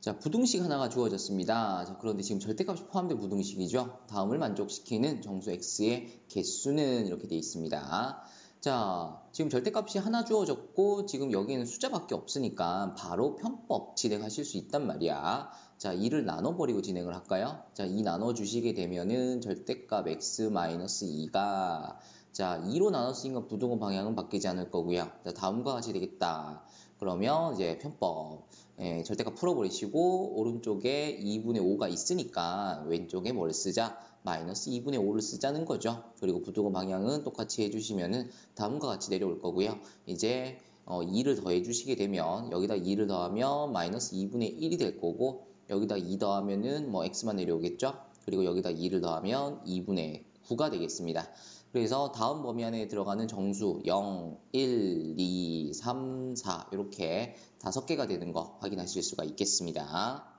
자, 부등식 하나가 주어졌습니다. 자, 그런데 지금 절대값이 포함된 부등식이죠. 다음을 만족시키는 정수 x의 개수는 이렇게 되어 있습니다. 자, 지금 절대값이 하나 주어졌고 지금 여기에는 숫자밖에 없으니까 바로 편법 진행하실 수 있단 말이야. 자, 2를 나눠버리고 진행을 할까요? 자, 2 나눠주시게 되면은 절대값 x-2가 자, 2로 나눴으니까 부등호 방향은 바뀌지 않을 거고요. 자, 다음과 같이 되겠다. 그러면 이제 편법 예, 절대값 풀어버리시고 오른쪽에 2분의 5가 있으니까 왼쪽에 뭘 쓰자? 마이너스 2분의 5를 쓰자는 거죠. 그리고 부등호 방향은 똑같이 해주시면은 다음과 같이 내려올 거고요. 이제 어, 2를 더해 주시게 되면 여기다 2를 더하면 마이너스 2분의 1이 될 거고 여기다 2 더하면은 뭐 x만 내려오겠죠. 그리고 여기다 2를 더하면 2분의 9가 되겠습니다. 그래서 다음 범위 안에 들어가는 정수 0, 1, 2, 3, 4 이렇게 다섯 개가 되는 거 확인하실 수가 있겠습니다.